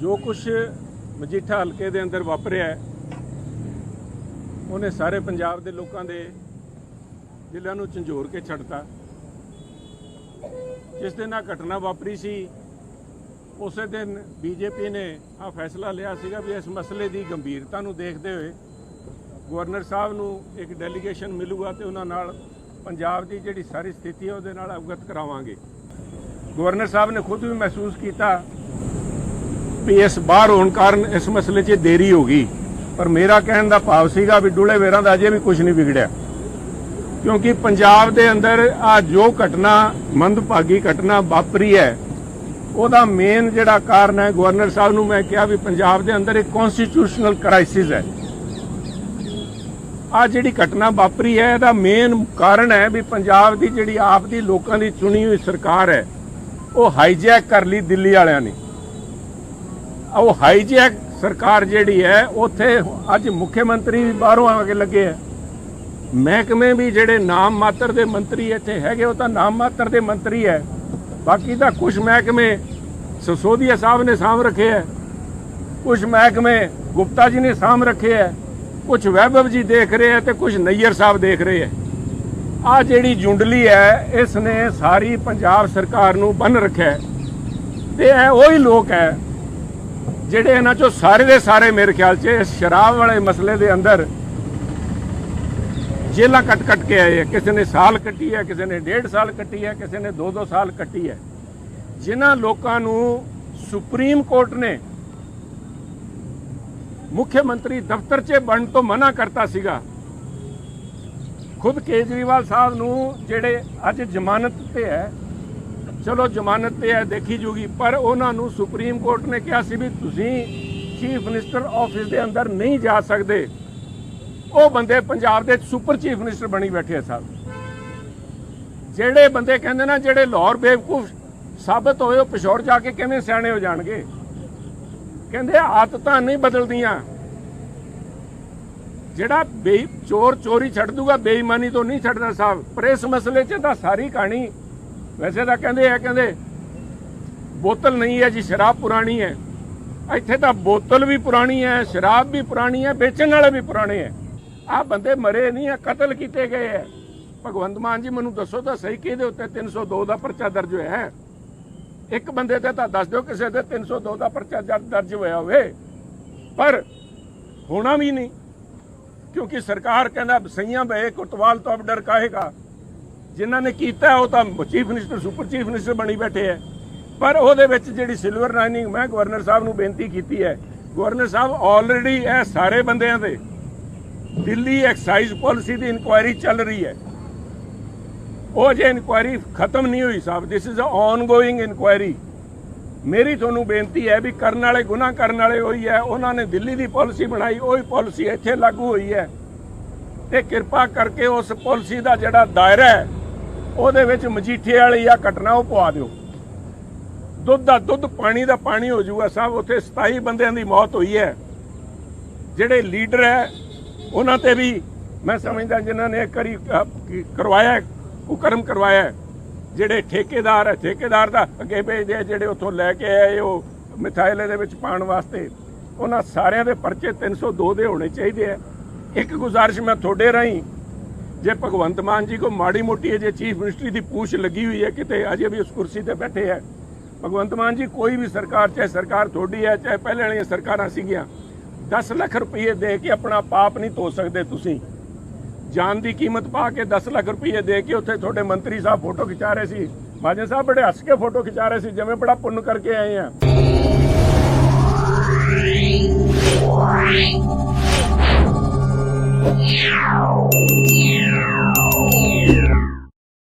ਜੋ ਕੁਝ ਮਜੀਠਾ ਹਲਕੇ ਦੇ ਅੰਦਰ ਵਾਪਰਿਆ ਉਹਨੇ ਸਾਰੇ ਪੰਜਾਬ ਦੇ ਲੋਕਾਂ ਦੇ ਦਿਲਾਂ ਨੂੰ ਝੰਜੋਰ ਕੇ ਛੱਡਤਾ। ਜਿਸ ਦਿਨ ਆ ਘਟਨਾ ਵਾਪਰੀ ਸੀ, ਉਸੇ ਦਿਨ ਬੀਜੇਪੀ ਨੇ ਆ ਫੈਸਲਾ ਲਿਆ ਸੀਗਾ ਵੀ ਇਸ ਮਸਲੇ ਦੀ ਗੰਭੀਰਤਾ ਨੂੰ ਦੇਖਦੇ ਹੋਏ ਗਵਰਨਰ ਸਾਹਿਬ ਨੂੰ ਇੱਕ ਡੈਲੀਗੇਸ਼ਨ ਮਿਲੂਗਾ ਤੇ ਉਹਨਾਂ ਨਾਲ ਪੰਜਾਬ ਦੀ ਜਿਹੜੀ ਸਾਰੀ ਸਥਿਤੀ ਹੈ, ਉਹਦੇ ਨਾਲ ਅਵਗਤ ਕਰਾਵਾਂਗੇ। ਗਵਰਨਰ ਸਾਹਿਬ ਨੇ ਖੁਦ ਵੀ ਮਹਿਸੂਸ ਕੀਤਾ ਵੀ ਇਸ ਬਾਹਰ ਹੋਣ ਕਾਰਨ ਇਸ ਮਸਲੇ 'ਚ ਦੇਰੀ ਹੋ ਗਈ। ਪਰ ਮੇਰਾ ਕਹਿਣ ਦਾ ਭਾਵ ਸੀਗਾ ਵੀ ਡੁੱਲੇ ਵੇਰਾਂ ਦਾ ਅਜੇ ਵੀ ਕੁਝ ਨਹੀਂ ਵਿਗੜਿਆ। ਕਿਉਂਕਿ ਪੰਜਾਬ ਦੇ ਅੰਦਰ ਆ ਜੋ ਘਟਨਾ, ਮੰਦਭਾਗੀ ਘਟਨਾ ਵਾਪਰੀ ਹੈ, ਉਹਦਾ ਮੇਨ ਜਿਹੜਾ ਕਾਰਨ ਹੈ, ਗਵਰਨਰ ਸਾਹਿਬ ਨੂੰ ਮੈਂ ਕਿਹਾ ਵੀ ਪੰਜਾਬ ਦੇ ਅੰਦਰ ਇੱਕ ਕਨਸਟੀਟਿਊਸ਼ਨਲ ਕ੍ਰਾਈਸਿਸ ਹੈ। ਆ ਜਿਹੜੀ ਘਟਨਾ ਵਾਪਰੀ ਹੈ, ਇਹਦਾ ਮੇਨ ਕਾਰਨ ਹੈ ਵੀ ਪੰਜਾਬ ਦੀ ਜਿਹੜੀ ਆਪ ਦੀ ਲੋਕਾਂ ਦੀ ਚੁਣੀ ਹੋਈ ਸਰਕਾਰ ਹੈ, ਉਹ ਹਾਈਜੈਕ ਕਰ ਲਈ ਦਿੱਲੀ ਵਾਲਿਆਂ ਨੇ। ਉਹ ਹਾਈਜੈਕ ਸਰਕਾਰ ਜਿਹੜੀ ਹੈ, ਉੱਥੇ ਅੱਜ ਮੁੱਖ ਮੰਤਰੀ ਵੀ ਬਾਹਰੋਂ ਆ ਕੇ ਲੱਗੇ ਹੈ ਮਹਿਕਮੇ ਵੀ ਜਿਹੜੇ ਨਾਮ ਮਾਤਰ ਦੇ ਮੰਤਰੀ ਇੱਥੇ ਹੈਗੇ, ਉਹ ਤਾਂ ਨਾਮ ਮਾਤਰ ਦੇ ਮੰਤਰੀ ਹੈ। ਬਾਕੀ ਤਾਂ ਕੁਝ ਮਹਿਕਮੇ ਸਸੋਦੀਆ ਸਾਹਿਬ ਨੇ ਸਾਂਭ ਰੱਖੇ ਹੈ ਕੁਝ ਮਹਿਕਮੇ ਗੁਪਤਾ ਜੀ ਨੇ ਸਾਂਭ ਰੱਖੇ ਹੈ ਕੁਝ ਵੈਭਵ ਜੀ ਦੇਖ ਰਹੇ ਹੈ ਤੇ ਕੁਝ ਨਈਅਰ ਸਾਹਿਬ ਦੇਖ ਰਹੇ ਹੈ ਆ ਜਿਹੜੀ ਜੁੰਡਲੀ ਹੈ ਇਸ ਨੇ ਸਾਰੀ ਪੰਜਾਬ ਸਰਕਾਰ ਨੂੰ ਬੰਨ ਰੱਖਿਆ ਹੈ। ਤੇ ਇਹ ਉਹੀ ਲੋਕ ਹੈ ਜਿਹੜੇ ਇਹਨਾਂ ਚੋਂ ਸਾਰੇ ਦੇ ਸਾਰੇ ਮੇਰੇ ਖਿਆਲ 'ਚ ਇਸ ਸ਼ਰਾਬ ਵਾਲੇ ਮਸਲੇ ਦੇ ਅੰਦਰ ਜੇਲਾਂ ਕੱਟ ਕੱਟ ਕੇ ਆਏ ਹੈ ਕਿਸੇ ਨੇ ਸਾਲ ਕੱਟੀ ਹੈ, ਕਿਸੇ ਨੇ ਡੇਢ ਸਾਲ ਕੱਟੀ ਹੈ, ਕਿਸੇ ਨੇ 2-2 ਸਾਲ ਕੱਟੀ ਹੈ। ਜਿਨ੍ਹਾਂ ਲੋਕਾਂ ਨੂੰ ਸੁਪਰੀਮ ਕੋਰਟ ਨੇ ਮੁੱਖ ਮੰਤਰੀ ਦਫ਼ਤਰ 'ਚ ਬਣ ਤੋਂ ਮਨਾ ਕਰਤਾ ਸੀਗਾ। ਖੁਦ ਕੇਜਰੀਵਾਲ ਸਾਹਿਬ ਨੂੰ ਜਿਹੜੇ ਅੱਜ ਜ਼ਮਾਨਤ ਤੇ ਹੈ ਚਲੋ ਜ਼ਮਾਨਤ ਤੇ ਹੈ ਦੇਖੀ ਜੂਗੀ, ਪਰ ਉਹਨਾਂ ਨੂੰ ਸੁਪਰੀਮ ਕੋਰਟ ਨੇ ਕਿਹਾ ਸੀ ਵੀ ਤੁਸੀਂ ਚੀਫ ਮਿਨਿਸਟਰ ਆਫਿਸ ਦੇ ਅੰਦਰ ਨਹੀਂ ਜਾ ਸਕਦੇ। ਉਹ ਬੰਦੇ ਪੰਜਾਬ ਦੇ ਸੁਪਰ ਚੀਫ ਮਿਨਿਸਟਰ ਬਣੀ ਬੈਠੇ ਆ ਸਾਹਿਬ। ਜਿਹੜੇ ਬੰਦੇ ਕਹਿੰਦੇ ਨਾ, ਜਿਹੜੇ ਲਾਹੌਰ ਬੇਵਕੂਫ ਸਾਬਤ ਹੋਏ, ਉਹ ਪਿਸ਼ੌਰ ਜਾ ਕੇ ਕਿਵੇਂ ਸਿਆਣੇ ਹੋ ਜਾਣਗੇ? ਕਹਿੰਦੇ ਆਦਤਾਂ ਨਹੀਂ ਬਦਲਦੀਆਂ। ਜਿਹੜਾ ਬੇ ਚੋਰ ਚੋਰੀ ਛੱਡ ਦੂਗਾ, ਬੇਈਮਾਨੀ ਤੋਂ ਨਹੀਂ ਛੱਡਦਾ ਸਾਹਿਬ। ਪਰ ਇਸ ਮਸਲੇ 'ਚ ਤਾਂ ਸਾਰੀ ਕਹਾਣੀ ਵੈਸੇ ਤਾਂ ਕਹਿੰਦੇ ਆ, ਕਹਿੰਦੇ ਬੋਤਲ ਨਹੀਂ ਹੈ ਜੀ, ਸ਼ਰਾਬ ਪੁਰਾਣੀ ਹੈ। ਇੱਥੇ ਤਾਂ ਬੋਤਲ ਵੀ ਪੁਰਾਣੀ ਹੈ, ਸ਼ਰਾਬ ਵੀ ਪੁਰਾਣੀ ਹੈ, ਵੇਚਣ ਵਾਲੇ ਵੀ ਪੁਰਾਣੇ ਹੈ। ਆਹ ਬੰਦੇ ਮਰੇ ਨਹੀਂ ਆ ਕਤਲ ਕੀਤੇ ਗਏ ਹੈ। ਭਗਵੰਤ ਮਾਨ ਜੀ ਮੈਨੂੰ ਦੱਸੋ ਤਾਂ ਸਹੀ ਕਿਹਦੇ ਉੱਤੇ 302 ਦਾ ਪਰਚਾ ਦਰਜ ਹੋਇਆ ਹੈ? ਇੱਕ ਬੰਦੇ ਤੇ ਤਾਂ ਦੱਸ ਦਿਓ ਕਿਸੇ ਤੇ 302 ਦਾ ਪਰਚਾ ਦਰਜ ਹੋਇਆ ਹੋਵੇ। ਪਰ ਹੋਣਾ ਵੀ ਨਹੀਂ, ਕਿਉਂਕਿ ਸਰਕਾਰ ਕਹਿੰਦਾ ਸਈਆਂ ਬਏ ਕੁਤਵਾਲ ਤੋਂ ਅਬ ਡਰ ਕਾਹੇਗਾ? ਜਿਨ੍ਹਾਂ ਨੇ ਕੀਤਾ, ਉਹ ਤਾਂ chief minister, super chief minister ਬਣੀ ਬੈਠੇ ਹੈ ਪਰ ਉਹਦੇ ਵਿੱਚ ਜਿਹੜੀ ਸਿਲਵਰ ਲਾਈਨਿੰਗ, ਮੈਂ ਗਵਰਨਰ ਸਾਹਿਬ ਨੂੰ ਬੇਨਤੀ ਕੀਤੀ ਹੈ ਗਵਰਨਰ ਸਾਹਿਬ ਆਲਰੇਡੀ ਇਹ ਸਾਰੇ ਬੰਦਿਆਂ ਦੇ। ਦਿੱਲੀ ਐਕਸਾਈਜ਼ ਪਾਲਿਸੀ ਦੀ ਇਨਕੁਆਇਰੀ ਚੱਲ ਰਹੀ ਹੈ ਉਹ ਜੇ ਇਨਕੁਆਇਰੀ ਖਤਮ ਨਹੀਂ ਹੋਈ ਸਾਹਿਬ this is a ongoing inquiry ਮੇਰੀ ਤੁਹਾਨੂੰ ਬੇਨਤੀ ਹੈ ਵੀ ਕਰਨ ਵਾਲੇ ਗੁਨਾਹ ਕਰਨ ਵਾਲੇ ਹੋਈ ਹੈ ਉਹਨਾਂ ਨੇ ਦਿੱਲੀ ਦੀ ਪਾਲਿਸੀ ਬਣਾਈ, ਉਹੀ ਪਾਲਿਸੀ ਇੱਥੇ ਲਾਗੂ ਹੋਈ ਹੈ ਤੇ ਕਿਰਪਾ ਕਰਕੇ ਉਸ ਪਾਲਿਸੀ ਦਾ ਜਿਹੜਾ ਦਾਇਰਾ ਹੈ ਉਹਦੇ ਵਿੱਚ ਮਜੀਠੇ ਵਾਲੀ ਆ ਘਟਨਾ ਉਹ ਪਵਾ ਦਿਓ। ਦੁੱਧ ਦਾ ਦੁੱਧ ਪਾਣੀ ਦਾ ਪਾਣੀ ਹੋ ਜਾਊਗਾ ਸਾਹਿਬ ਉੱਥੇ 27 ਬੰਦਿਆਂ ਦੀ ਮੌਤ ਹੋਈ ਹੈ। ਜਿਹੜੇ ਲੀਡਰ ਹੈ ਉਹਨਾਂ ਤੇ ਵੀ ਮੈਂ ਸਮਝਦਾ ਜਿਨ੍ਹਾਂ ਨੇ ਕਰੀ ਕਰਵਾਇਆ ਹੈ, ਕੁਕਰਮ ਕਰਵਾਇਆ ਜਿਹੜੇ ਠੇਕੇਦਾਰ ਹੈ ਠੇਕੇਦਾਰ ਦਾ ਅੱਗੇ ਭੇਜਦੇ ਆ ਜਿਹੜੇ ਉੱਥੋਂ ਲੈ ਕੇ ਆਏ ਉਹ ਮਿਥਾਇਲ ਦੇ ਵਿੱਚ ਪਾਉਣ ਵਾਸਤੇ। ਉਹਨਾਂ ਸਾਰਿਆਂ ਦੇ ਪਰਚੇ 302 ਦੇ ਹੋਣੇ ਚਾਹੀਦੇ ਆ। ਇੱਕ ਗੁਜ਼ਾਰਿਸ਼ ਮੈਂ ਤੁਹਾਡੇ ਰਾਹੀਂ ਜੇ ਭਗਵੰਤ ਮਾਨ ਜੀ ਕੋ ਮਾੜੀ ਮੋਟੀ ਜੇ ਚੀਫ ਮਿਨਿਸਟਰੀ ਦੀ ਪੂਛ ਲੱਗੀ ਹੋਈ ਹੈ ਕਿਤੇ, ਅਜੇ ਵੀ ਉਸ ਕੁਰਸੀ ਤੇ ਬੈਠੇ ਹੈ। ਭਗਵੰਤ ਮਾਨ ਜੀ ਕੋਈ ਵੀ ਸਰਕਾਰ, ਚਾਹੇ ਸਰਕਾਰ ਤੁਹਾਡੀ ਹੈ, ਚਾਹੇ ਪਹਿਲੇ ਵਾਲੀਆਂ ਸਰਕਾਰਾਂ ਸੀਗੀਆਂ 10 ਲੱਖ ਰੁਪਏ ਦੇ ਕੇ ਆਪਣਾ ਪਾਪ ਨਹੀਂ ਧੋ ਸਕਦੇ ਤੁਸੀਂ। ਜਾਨ ਦੀ ਕੀਮਤ ਪਾ ਕੇ 10 ਲੱਖ ਰੁਪਏ ਦੇ ਕੇ ਉੱਥੇ ਤੁਹਾਡੇ ਮੰਤਰੀ ਸਾਹਿਬ ਫੋਟੋ ਖਿਚਾ ਰਹੇ ਸੀ। ਮਾਜਨ ਸਾਹਿਬ ਬੜੇ ਹੱਸ ਕੇ ਫੋਟੋ ਖਿਚਾ ਰਹੇ ਸੀ, ਜਿਵੇਂ ਬੜਾ ਪੁੰਨ ਕਰਕੇ ਆਏ ਆ। Yeah.